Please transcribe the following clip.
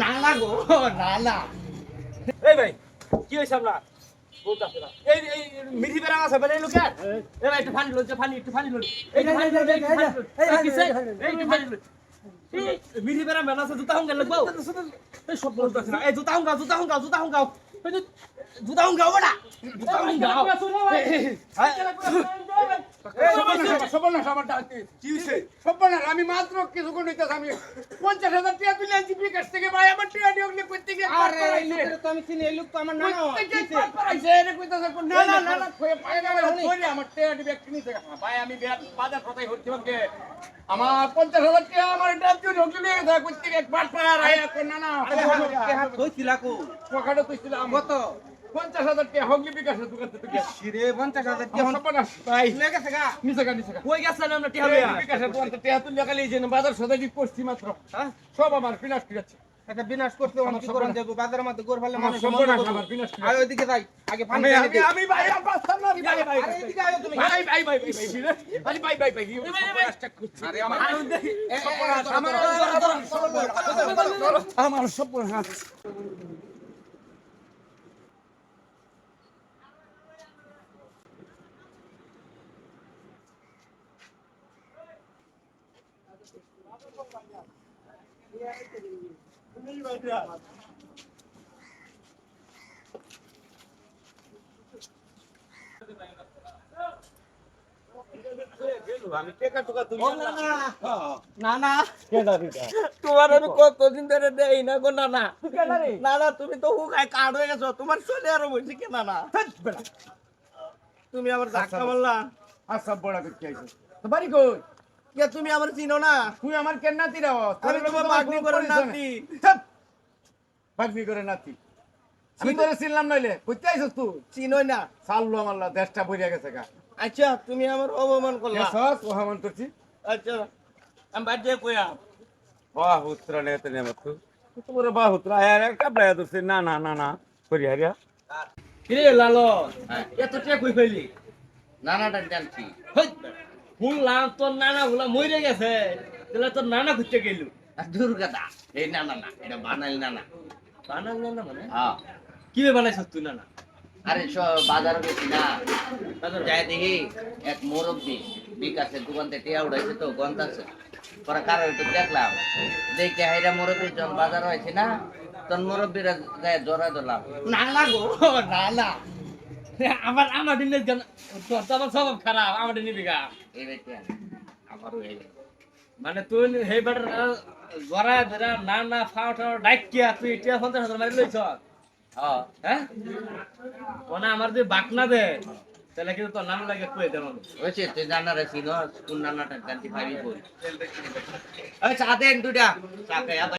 না না গো না না এই ভাই, কি হয়েছে আপনার? এই এই মিঠি বেড়া আছে বেড়ে লোক? এই ভাই, একটু ফানি লজ্জা ফানি, একটু ফানি লজ্জা এই ফানি বেড়া মেলা আছে, জুতা হুঙ্গা এই সব বলতেছে না। এই জুতা হুঙ্গা জুতা হুঙ্গা আমি মাত্র আমি পঞ্চাশ হাজার টাকা তুলে আনছি বিকাশ থেকে ভাই আমার টাকা আমি চিনি এই লোক তো আমার না না না না না, ভাই, আমার টাকা আমি বাজার কথাই হচ্ছি আমার পঞ্চাশ হাজার টাকা আমার ঢুকলে নিয়ে গেছে প্রত্যেকে এক পাট পাড়া রায় এক না না আরে হাত- কে? পকেটে তুইছিলাম কত? পঞ্চাশ হাজার টাকা হগলি বিকাশের দোকান থেকে গেছে সিরে 50,000 কি হন- সর্বনাশ, ভাই চলে গেছে গা? নিচে গা নিচে গা কই গেছেন আমরা টিহা লইয়া বিকাশের দোকান থেকে টাকা তুলে খালি এই বাজার সদাই করছি মাত্র হ্যাঁ? সব আমার ফিরাচ্ছে একটা বিনাশ করতে হন, কি করেন দেখো, বাজারের মধ্যে গোর মানুষ বিনাশ। আয় ওইদিকে যাই, আগে পানি আমি আমি ভাই আর পাঁচতাম না ভাই ভাই আরে এদিকে আয় তুমি। ভাই ভাই ভাই ভাই ভাই ফিরে ভাই ভাই ভাই আরে আমার- দেখি এ, এ, এ, আমার- আমার সর্বনাশ আমি টাকা টুকা তুমি না না তোমার আমি কতদিন ধরে দেই না গো নানা। নানা তুমি তো হুকায় কাঠ হয়ে গেছো। তোমার চলে আরও বলছি কে নানা? তুমি আমার ধাক্কা মারলা? আর বড় করতে আইছো। তো বাড়ি কই? কে তুমি আমার চিনো না? তুই আমার কেন নাতি রাও আমি তোমার বাগনি করে নাতি। বাগনি করে নাতি। আমি তোরে চিনলাম নইলে। কইতে আইছস তুই? চিনোই না। সাল্লু আমার লা দেশটা ভরিয়া গেছে গা। আচ্ছা তুমি আমার অপমান করলা। কেসস ও হামান করছি। আচ্ছা আমি বাড়িতে কইয়া বাহ উত্তরা নেতে নে মত তোমার বাহ উত্তরা আয়ার একটা প্লায়া দছে না না না না করি হারিয়া কিরে লালো এত টিয়া কই ফেলি? নানাটা জানছি হই শুনলাম তোর নানা গুলা মরে গেছে। তাহলে তোর নানা খুঁজতে গেলু। আর দুর্গাদা এই নানা না এটা বানাইল নানা। বানাল নানা মানে? হ্যাঁ। কীভাবে বানাইছ তুই নানা? আরে সব বাজার গেছি না? যাই দেখি এক মুরব্বী বিকাশের দোকান থেকে টিয়া উড়াইছে তো গন্ধ আছে। পরে কারও একটু দেখলাম। দেখে হাইরা মুরব্বীর যখন বাজার হয়েছে না তখন মুরব্বীরা গায়ে জড়া দিলাম না না গো না না। আমার আমার দিনের গান স্বভাব খারাপ আমার দিনে বিঘা এই বেটি আমারও এই মানে তুই বেটার জরা ধরা না না ফাও টাও ডাইকিয়া তুই টিয়া হাজার মারি লইছ হ্যাঁ? ওনা আমার যদি বাক না দে তাহলে কিন্তু তোর নাম লাগে হয়েছে তুই নানারা ছিল কোন নানাটা জানতে পারবি বল দুটা চা